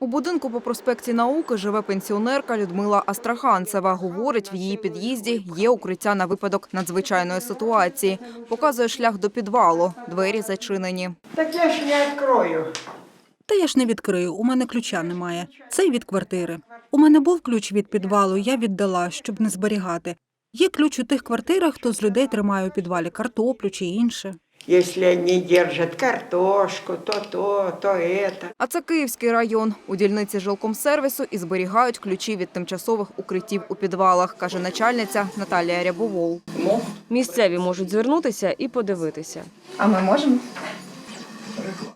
У будинку по проспекті Науки живе пенсіонерка Людмила Астраханцева. Говорить, в її під'їзді є укриття на випадок надзвичайної ситуації. Показує шлях до підвалу. Двері зачинені. Так я ж не відкрою. Та я ж не відкрию, у мене ключа немає. Цей від квартири. У мене був ключ від підвалу, я віддала, щоб не зберігати. Є ключ у тих квартирах, хто з людей тримає у підвалі картоплю чи інше. Если они держат картошку, то то, то это. А це Київський район. У дільниці жилкомсервісу і зберігають ключі від тимчасових укриттів у підвалах, каже начальниця Наталія Рябовол. Місцеві можуть звернутися і подивитися. А ми можемо?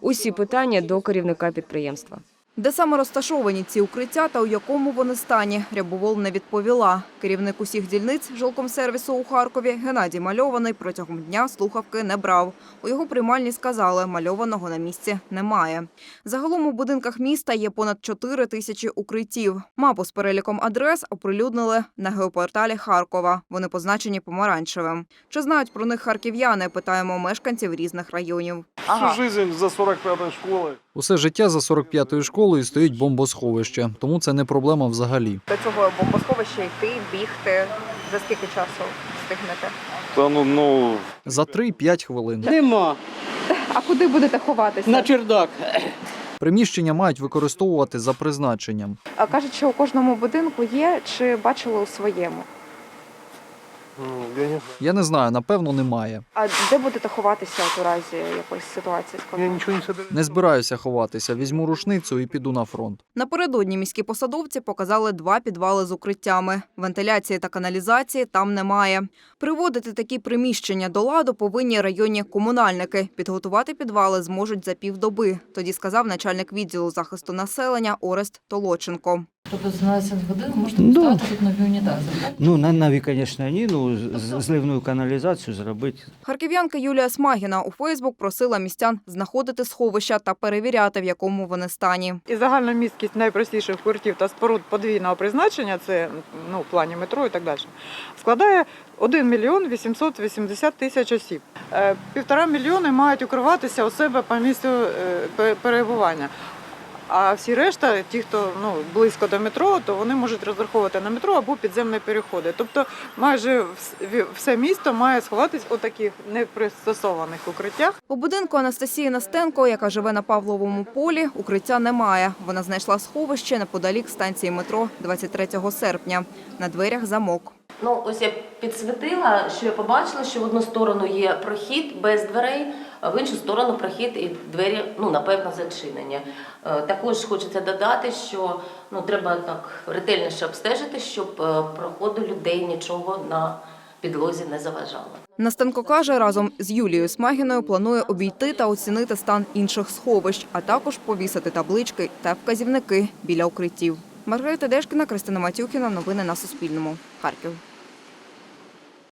Усі питання до керівника підприємства. Де саме розташовані ці укриття та у якому вони стані, Рябовол не відповіла. Керівник усіх дільниць жилкомсервісу у Харкові Геннадій Мальований протягом дня слухавки не брав. У його приймальні сказали, мальованого на місці немає. Загалом у будинках міста є понад 4 тисячі укриттів. Мапу з переліком адрес оприлюднили на геопорталі Харкова. Вони позначені помаранчевим. Чи знають про них харків'яни? Питаємо мешканців різних районів. Всю жизнь за 45-ю школою. Усе життя за 45-ю школою стоїть бомбосховище, тому це не проблема взагалі. До цього бомбосховища йти, бігти. За скільки часу встигнете? Та ну, ну За 3-5 хвилин. Нема. А куди будете ховатися? На чердак. Приміщення мають використовувати за призначенням. А кажуть, що у кожному будинку є, чи бачили у своєму. Ну, я не Я не знаю, напевно, немає. А де будете ховатися от у разі якоїсь ситуації? я нічого не собираюсь. Не збираюся ховатися. Візьму рушницю і піду на фронт. Напередодні міські посадовці показали два підвали з укриттями. Вентиляції та каналізації там немає. Приводити такі приміщення до ладу повинні районні комунальники. Підготувати підвали зможуть за півдоби. Тоді сказав начальник відділу захисту населення Орест Толоченко. Тобто за 12 годин можна Да. тут нові унітази. так? Ну, на нові, звісно, ні. Ну, з- зливну каналізацію зробити. Харків'янка Юлія Смагіна у Фейсбук просила містян знаходити сховища та перевіряти, в якому вони стані. І загальна місткість найпростіших укриттів та споруд подвійного призначення, це ну, в плані метро і так далі, складає 1 мільйон 880 тисяч осіб. Е, Півтора мільйони мають укриватися у себе по місцю е, перебування. А всі решта, ті, хто ну, близько до метро, то вони можуть розраховувати на метро або підземні переходи. Тобто майже вс- все місто має сховатись у таких непристосованих укриттях. У будинку Анастасії Настенко, яка живе на Павловому полі, укриття немає. Вона знайшла сховище неподалік станції метро 23 серпня. На дверях замок. Ну, ось я підсвітила, що я побачила, що в одну сторону є прохід без дверей, в іншу сторону прохід і двері, ну, напевно, зачинені. Е, Також хочеться додати, що ну, треба так ретельніше обстежити, щоб е, проходу людей нічого на підлозі не заважало. Настенко каже, разом з Юлією Смагіною планує обійти та оцінити стан інших сховищ, а також повісити таблички та вказівники біля укриттів. Маргарита Дешкіна, Кристина Матюхіна. Новини на Суспільному. Харків.